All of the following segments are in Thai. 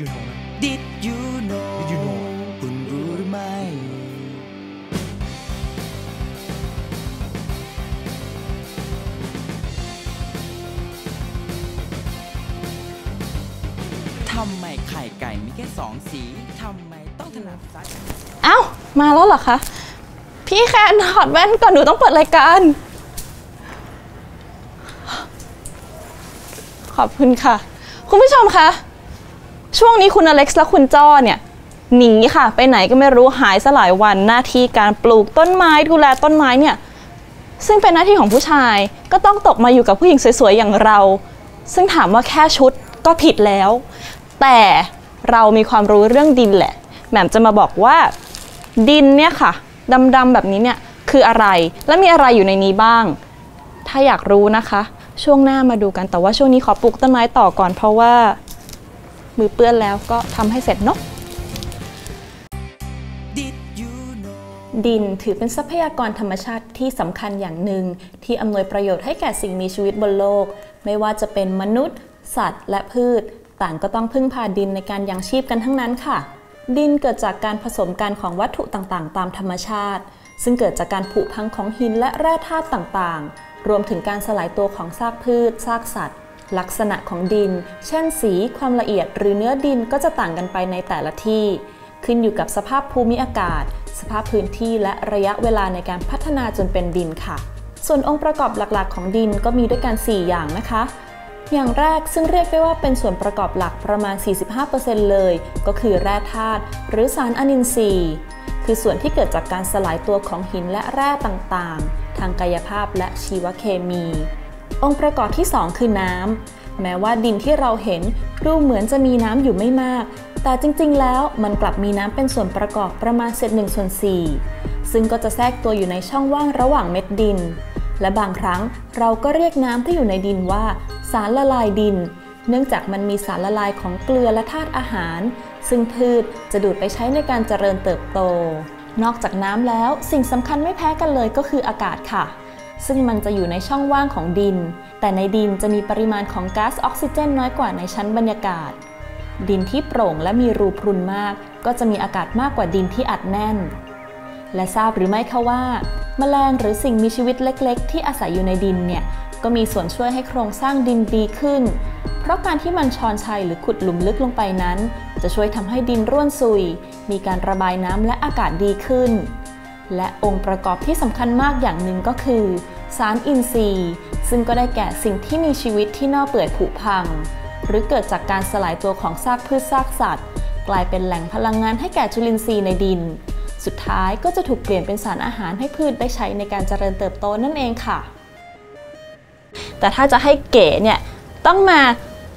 you know ไหม Did you know Did you know คุณรู้หรือไม่ ทำไมไข่ไก่มีแค่สองสี ทำไมต้องถนัดซ้ายเอ้า มาแล้วเหรอคะ พี่แคนถอดแว่นก่อนหนูต้องเปิดรายการ ขอบคุณค่ะ คุณผู้ชมคะ ช่วงนี้คุณอเล็กซ์และคุณจ้อเนี่ยหนีค่ะ ไปไหนก็ไม่รู้หายสลายวันหน้าที่การปลูกต้นไม้ดูแลต้นไม้เนี่ยซึ่งเป็นหน้าที่ของผู้ชายก็ต้องตกมาอยู่กับผู้หญิงสวยๆอย่างเรา ซึ่งถามว่าแค่ชุดก็ผิดแล้ว แต่เรามีความรู้เรื่องดินแหละแหม่มจะมาบอกว่าดินเนี่ยค่ะดำๆแบบนี้เนี่ยคืออะไรและมีอะไรอยู่ในนี้บ้าง ถ้าอยากรู้นะคะ ช่วงหน้ามาดูกันแต่ว่าช่วงนี้ขอปลูกต้นไม้ต่อก่อนเพราะว่า มือเปื้อนแล้วก็ทำให้เสร็จเนาะ you know ดินถือเป็นทรัพยากรธรรมชาติที่สำคัญอย่างหนึ่ง ที่อำนวยประโยชน์ให้แก่สิ่งมีชีวิตบนโลก ไม่ว่าจะเป็นมนุษย์ สัตว์ และพืช ต่างก็ต้องพึ่งพาดินในการยังชีพกันทั้งนั้นค่ะ ดินเกิดจากการผสมกันของวัตถุต่างๆ ตามธรรมชาติ ซึ่งเกิดจากการผุพังของหินและแร่ธาตุต่างๆ รวมถึงการสลายตัวของซากพืช ซากสัตว์ ลักษณะของดิน เช่นสี ความละเอียด หรือเนื้อดินก็จะต่างกันไปในแต่ละที่ ขึ้นอยู่กับสภาพภูมิอากาศ สภาพพื้นที่และระยะเวลาในการพัฒนาจนเป็นดินค่ะ ส่วนองค์ประกอบหลักๆ ของดินก็มีด้วยกัน 4 อย่างนะคะ อย่างแรกซึ่งเรียกได้ว่าเป็นส่วนประกอบหลักประมาณ 45%เลย ก็คือแร่ธาตุหรือสารอนินทรีย์ คือส่วนที่เกิดจากการสลายตัวของหินและแร่ต่างๆ ทางกายภาพและชีวเคมี องค์ประกอบที่ 2 คือน้ำ แม้ว่าดินที่เราเห็นดูเหมือนจะมีน้ำอยู่ไม่มาก แต่จริงๆ แล้วมันกลับมีน้ำเป็นส่วนประกอบประมาณเศษหนึ่งส่วนสี่ซึ่งก็จะแทรกตัวอยู่ในช่องว่างระหว่างเม็ดดิน และบางครั้งเราก็เรียกน้ำที่อยู่ในดินว่า สารละลายดิน เนื่องจากมันมีสารละลายของเกลือและธาตุอาหาร ซึ่งพืชจะดูดไปใช้ในการเจริญเติบโต นอกจากน้ำแล้วสิ่งสำคัญไม่แพ้กันเลยก็คืออากาศค่ะ ซึ่งมันจะอยู่ในช่องว่างของดิน แต่ในดินจะมีปริมาณของก๊าซออกซิเจนน้อยกว่าในชั้นบรรยากาศ ดินที่โปร่งและมีรูพรุนมาก ก็จะมีอากาศมากกว่าดินที่อัดแน่น และทราบหรือไม่คะว่า แมลงหรือสิ่งมีชีวิตเล็ก ๆ ที่อาศัยอยู่ในดินเนี่ยก็มีส่วนช่วยให้โครงสร้างดินดีขึ้น เพราะการที่มันชอนชัยหรือขุดหลุมลึกลงไปนั้น จะช่วยทำให้ดินร่วนซุย มีการระบายน้ำและอากาศดีขึ้น และองค์ประกอบที่สำคัญมากอย่างหนึ่งก็คือ สารอินทรีย์ ซึ่งก็ได้แก่สิ่งที่มีชีวิตที่เน่าเปื่อยผุพัง หรือเกิดจากการสลายตัวของซากพืชซากสัตว์ กลายเป็นแหล่งพลังงานให้แก่จุลินทรีย์ในดิน สุดท้ายก็จะถูกเปลี่ยนเป็นสารอาหารให้พืชได้ใช้ในการเจริญเติบโตนั่นเองค่ะ แต่ถ้าจะให้เก๋เนี่ยต้องมา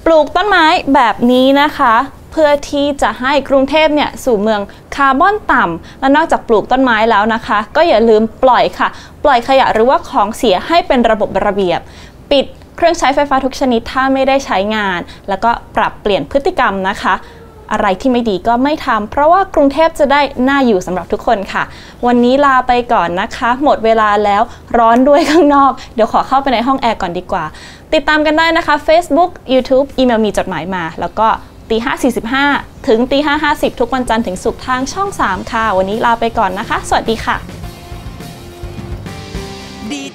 ปลูกต้นไม้แบบนี้นะคะ เพื่อที่จะให้กรุงเทพเนี่ยสู่เมือง คาร์บอนต่ำและนอกจากปลูกต้นไม้แล้วนะคะ ก็อย่าลืมปล่อยค่ะ ปล่อยขยะหรือว่าของเสียให้เป็นระบบระเบียบ ปิดเครื่องใช้ไฟฟ้าทุกชนิดถ้าไม่ได้ใช้งาน แล้วก็ปรับเปลี่ยนพฤติกรรมนะคะ อะไรที่ไม่ดีก็ไม่ทำเพราะว่ากรุงเทพจะได้น่าอยู่สำหรับทุกคนค่ะ วันนี้ลาไปก่อนนะคะ หมดเวลาแล้วร้อนด้วยข้างนอก เดี๋ยวขอเข้าไปในห้องแอร์ก่อนดีกว่า ติดตามกันได้นะคะ Facebook YouTube อีเมลมีจดหมายมา แล้วก็ ตี5.45 ถึงตี5.50 ทุกวันจันทร์ถึงศุกร์ทางช่อง 3 ค่ะ วันนี้ลาไปก่อนนะคะ สวัสดีค่ะ Did